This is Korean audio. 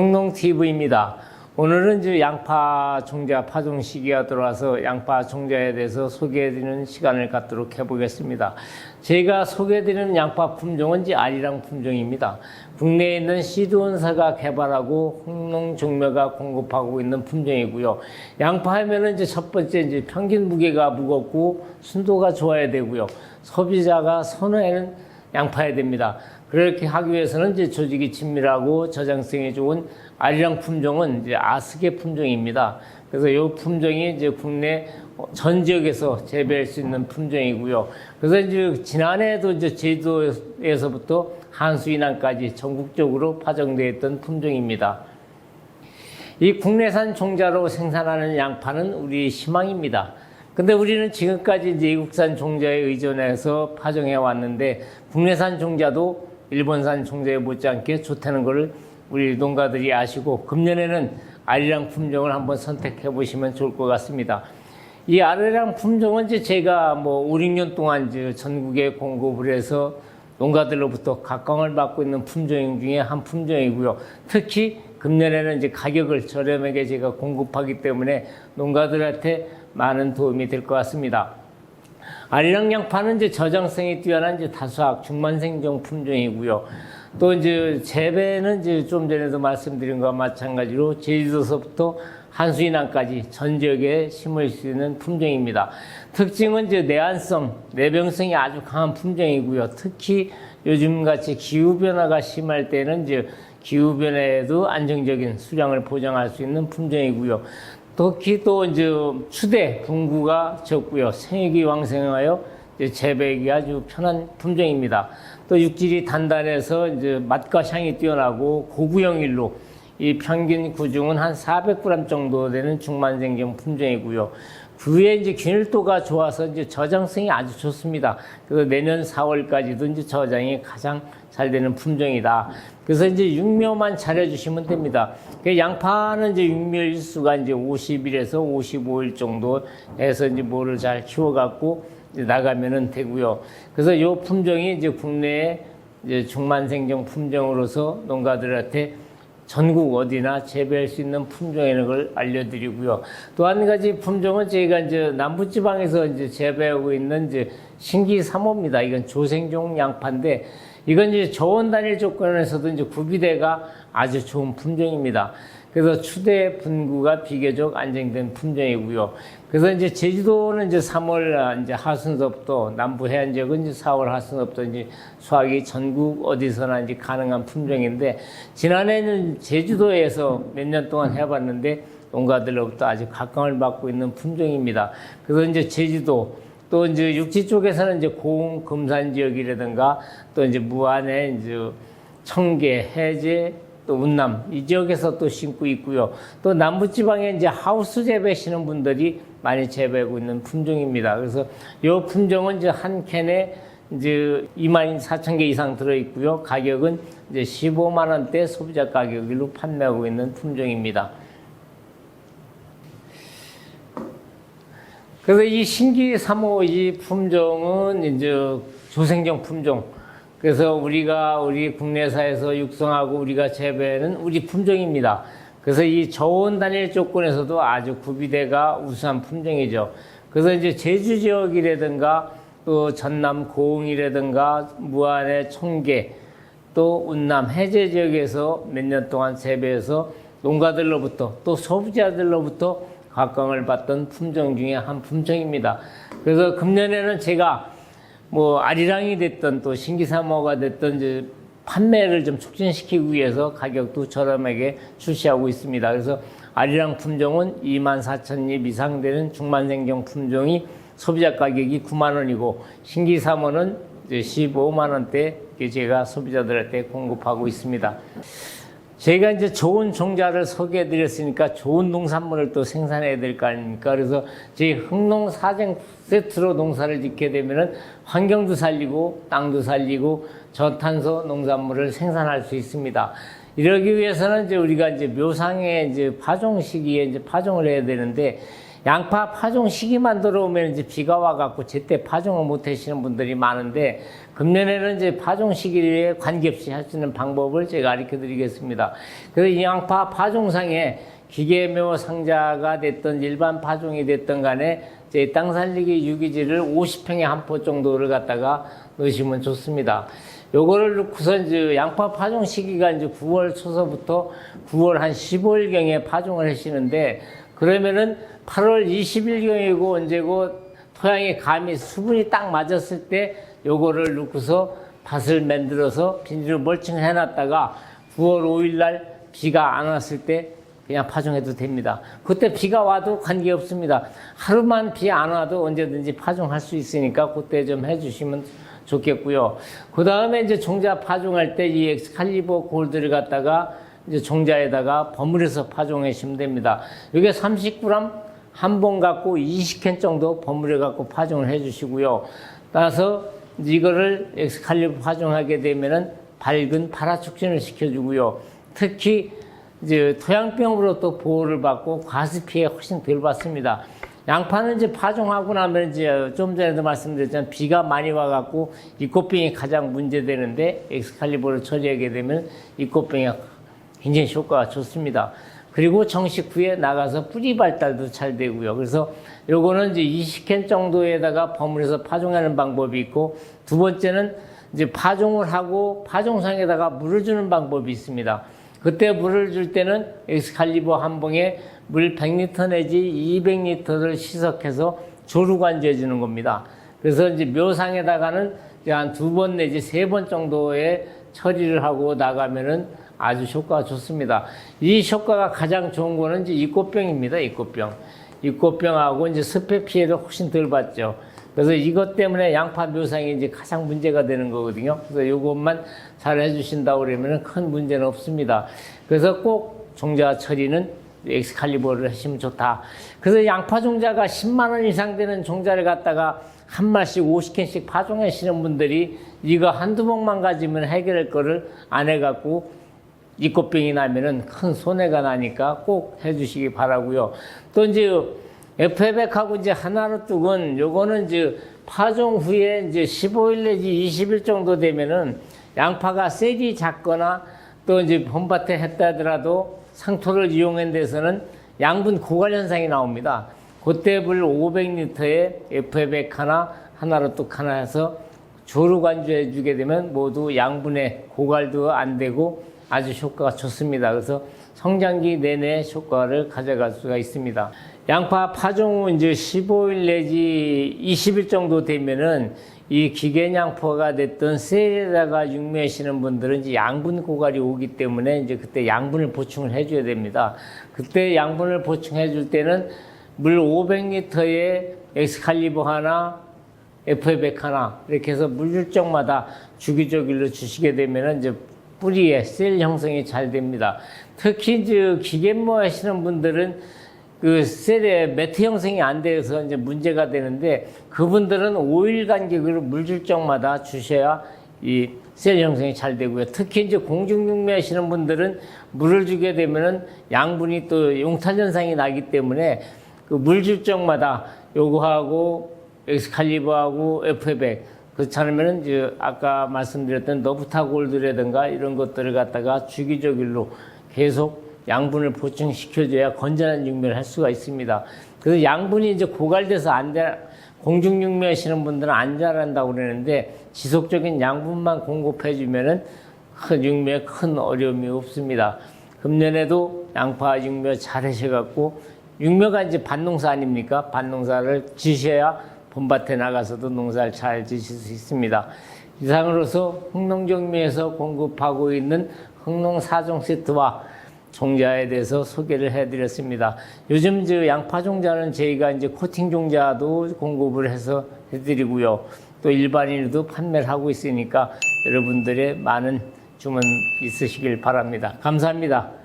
흥농TV입니다. 오늘은 이제 양파 종자 파종 시기가 들어와서 양파 종자에 대해서 소개해드리는 시간을 갖도록 해보겠습니다. 제가 소개해드리는 양파 품종은 이제 아리랑 품종입니다. 국내에 있는 시드원사가 개발하고 흥농 종묘가 공급하고 있는 품종이고요. 양파 하면은 이제 첫 번째 이제 평균 무게가 무겁고 순도가 좋아야 되고요. 소비자가 선호하는 양파야 됩니다. 그렇게 하기 위해서는 이제 조직이 친밀하고 저장성이 좋은 아리랑 품종은 이제 아스게 품종입니다. 그래서 이 품종이 이제 국내 전 지역에서 재배할 수 있는 품종이고요. 그래서 이제 지난해에도 이제 제주도에서부터 한수 인항까지 전국적으로 파종되어 있던 품종입니다. 이 국내산 종자로 생산하는 양파는 우리 희망입니다. 근데 우리는 지금까지 이제 외국산 종자에 의존해서 파종해 왔는데 국내산 종자도 일본산 종자에 못지않게 좋다는 것을 우리 농가들이 아시고 금년에는 아리랑 품종을 한번 선택해 보시면 좋을 것 같습니다. 이 아리랑 품종은 이제 제가 뭐 5, 6년 동안 이제 전국에 공급을 해서 농가들로부터 각광을 받고 있는 품종 중에 한 품종이고요. 특히 금년에는 이제 가격을 저렴하게 제가 공급하기 때문에 농가들한테 많은 도움이 될 것 같습니다. 아리랑 양파는 이제 저장성이 뛰어난 이제 다수학 중만생종 품종이고요. 또 이제 재배는 이제 좀 전에도 말씀드린 것과 마찬가지로 제주도서부터 한수 인항까지 전 지역에 심을 수 있는 품종입니다. 특징은 이제 내한성, 내병성이 아주 강한 품종이고요. 특히 요즘 같이 기후 변화가 심할 때는 이제 기후 변화에도 안정적인 수량을 보장할 수 있는 품종이고요. 특히 또 이제 추대 분구가 적고요. 생육이 왕성하여 이제 재배하기 아주 편한 품종입니다. 또 육질이 단단해서 이제 맛과 향이 뛰어나고 고구형일로 이 평균 구중은 한 400g 정도 되는 중만생경 품종이고요. 그에 이제 균일도가 좋아서 이제 저장성이 아주 좋습니다. 그래서 내년 4월까지도 이제 저장이 가장 잘 되는 품종이다. 그래서 이제 육묘만 잘해주시면 됩니다. 그 양파는 이제 육묘 일수가 이제 50일에서 55일 정도 해서 이제 뭐를 잘 키워갖고 나가면은 되고요. 그래서 이 품종이 이제 국내에 이제 중만생경 품종으로서 농가들한테 전국 어디나 재배할 수 있는 품종이라는 걸 알려드리고요. 또 한 가지 품종은 저희가 이제 남부지방에서 이제 재배하고 있는 이제 신기 3호입니다. 이건 조생종 양파인데 이건 이제 저온 단일 조건에서도 이제 구비대가 아주 좋은 품종입니다. 그래서 추대 분구가 비교적 안정된 품종이고요. 그래서 이제 제주도는 이제 3월 이제 하순서부터 남부 해안 지역은 이제 4월 하순서부터 이제 수확이 전국 어디서나 이제 가능한 품종인데 지난해는 제주도에서 몇 년 동안 해봤는데 농가들로부터 아주 각광을 받고 있는 품종입니다. 그래서 이제 제주도 또 이제 육지 쪽에서는 이제 고흥 금산 지역이라든가 또 이제 무안에 이제 청계 해제 또 운남 이 지역에서 또 심고 있고요. 또 남부 지방에 이제 하우스 재배하시는 분들이 많이 재배하고 있는 품종입니다. 그래서 이 품종은 이제 한 캔에 이제 2만 4천 개 이상 들어 있고요. 가격은 이제 15만 원대 소비자 가격으로 판매하고 있는 품종입니다. 그래서 이 신기 3호 이 품종은 이제 조생종 품종. 그래서 우리가 우리 국내사에서 육성하고 우리가 재배하는 우리 품종입니다. 그래서 이 저온 단일 조건에서도 아주 구비대가 우수한 품종이죠. 그래서 이제 제주 지역이라든가 또 전남 고흥이라든가 무안의 청계 또 운남 해제 지역에서 몇 년 동안 재배해서 농가들로부터 또 소비자들로부터 각광을 받던 품종 중에 한 품종입니다. 그래서 금년에는 제가 뭐 아리랑이 됐던 또 신기사모가 됐던 이제 판매를 좀 촉진시키기 위해서 가격도 저렴하게 출시하고 있습니다. 그래서 아리랑 품종은 2만 4천 입 이상 되는 중만생경 품종이 소비자 가격이 9만 원이고 신기사모는 이제 15만 원대 제가 소비자들한테 공급하고 있습니다. 저희가 이제 좋은 종자를 소개해 드렸으니까 좋은 농산물을 또 생산해야 될 거 아닙니까? 그래서 저희 흥농 사정 세트로 농사를 짓게 되면은 환경도 살리고 땅도 살리고 저탄소 농산물을 생산할 수 있습니다. 이러기 위해서는 이제 우리가 이제 묘상의 이제 파종 시기에 이제 파종을 해야 되는데 양파 파종 시기만 들어오면 이제 비가 와갖고 제때 파종을 못 하시는 분들이 많은데 금년에는 이제 파종 시기에 관계없이 할 수 있는 방법을 제가 가르쳐 드리겠습니다. 그래서 이 양파 파종상에 기계묘 상자가 됐던 일반 파종이 됐던 간에 제 땅 살리기 유기질을 50평에 한 포 정도를 갖다가 넣으시면 좋습니다. 요거를 넣고서 이제 양파 파종 시기가 이제 9월 초서부터 9월 한 15일경에 파종을 하시는데 그러면은 8월 20일경이고 언제고 토양에 감이 수분이 딱 맞았을 때 요거를 넣고서 밭을 만들어서 비닐로 멀칭해 놨다가 9월 5일 날 비가 안 왔을 때 그냥 파종해도 됩니다. 그때 비가 와도 관계 없습니다. 하루만 비 안 와도 언제든지 파종할 수 있으니까 그때 좀 해주시면 좋겠고요. 그 다음에 이제 종자 파종할 때 이 엑스칼리버 골드를 갖다가 이제 종자에다가 버무려서 파종하시면 됩니다. 이게 30g 한 번 갖고 20캔 정도 버무려 갖고 파종을 해 주시고요. 따라서 이거를 엑스칼리버 파종하게 되면은 밝은 파라 촉진을 시켜주고요. 특히 이제 토양병으로 또 보호를 받고 과습 피해 훨씬 덜 받습니다. 양파는 이제 파종하고 나면 이제 좀 전에도 말씀드렸지만 비가 많이 와갖고 이꽃병이 가장 문제되는데 엑스칼리버를 처리하게 되면 이꽃병이 굉장히 효과가 좋습니다. 그리고 정식 후에 나가서 뿌리 발달도 잘 되고요. 그래서 요거는 이제 20캔 정도에다가 버무려서 파종하는 방법이 있고 두 번째는 이제 파종을 하고 파종상에다가 물을 주는 방법이 있습니다. 그때 물을 줄 때는 엑스칼리버 한 봉에 물 100리터 내지 200리터를 시석해서 조루관주해 주는 겁니다. 그래서 이제 묘상에다가는 한 두 번 내지 세 번 정도의 처리를 하고 나가면은 아주 효과가 좋습니다. 이 효과가 가장 좋은 거는 이제 이꽃병입니다. 이꽃병. 이꽃병하고 이제 습해 피해도 훨씬 덜 받죠. 그래서 이것 때문에 양파 묘상이 이제 가장 문제가 되는 거거든요. 그래서 이것만 잘 해주신다 그러면 큰 문제는 없습니다. 그래서 꼭 종자 처리는 엑스칼리버를 하시면 좋다. 그래서 양파 종자가 10만 원 이상 되는 종자를 갖다가 한 마씩 50캔씩 파종하시는 분들이 이거 한두 봉만 가지면 해결할 거를 안 해갖고 이꽃병이 나면은 큰 손해가 나니까 꼭 해주시기 바라고요. 또 이제 FF하고 이제 하나로 뚝은 요거는 이제 파종 후에 이제 15일 내지 20일 정도 되면은 양파가 셀이 작거나 또 이제 봄밭에 했다 하더라도 상토를 이용한 데서는 양분 고갈 현상이 나옵니다. 그때 물 500리터에 FF백 하나, 하나로 뚝 하나 해서 조루 관주해 주게 되면 모두 양분의 고갈도 안 되고 아주 효과가 좋습니다. 그래서 성장기 내내 효과를 가져갈 수가 있습니다. 양파 파종 후 이제 15일 내지 20일 정도 되면은 이 기계양파가 됐던 셀에다가 육매하시는 분들은 이제 양분 고갈이 오기 때문에 이제 그때 양분을 보충을 해줘야 됩니다. 그때 양분을 보충해 줄 때는 물 500리터에 엑스칼리버 하나, FF100 하나 이렇게 해서 물줄정마다 주기적으로 주시게 되면은 이제 뿌리에 셀 형성이 잘 됩니다. 특히 이제 기계모 하시는 분들은 그 셀에 매트 형성이 안 돼서 이제 문제가 되는데 그분들은 5일 간격으로 물줄정마다 주셔야 이 셀 형성이 잘 되고요. 특히 이제 공중육매 하시는 분들은 물을 주게 되면은 양분이 또 용탈 현상이 나기 때문에 그 물줄정마다 요거하고 엑스칼리버하고 F100 그렇지 않으면은 이제 아까 말씀드렸던 너부타 골드라든가 이런 것들을 갖다가 주기적으로 계속 양분을 보충시켜줘야 건전한 육면을 할 수가 있습니다. 그래서 양분이 이제 고갈돼서 안 돼, 공중 육면 하시는 분들은 안 자란다고 그러는데 지속적인 양분만 공급해주면은 큰 육면에 큰 어려움이 없습니다. 금년에도 양파 육면 잘 하셔갖고 육묘가 이제 밭농사 아닙니까? 밭농사를 지셔야 봄밭에 나가서도 농사를 잘 지실 수 있습니다. 이상으로서 흥농정미에서 공급하고 있는 흥농 사종 세트와 종자에 대해서 소개를 해드렸습니다. 요즘 저 양파 종자는 저희가 이제 코팅 종자도 공급을 해서 해드리고요. 또 일반인으로도 판매를 하고 있으니까 여러분들의 많은 주문 있으시길 바랍니다. 감사합니다.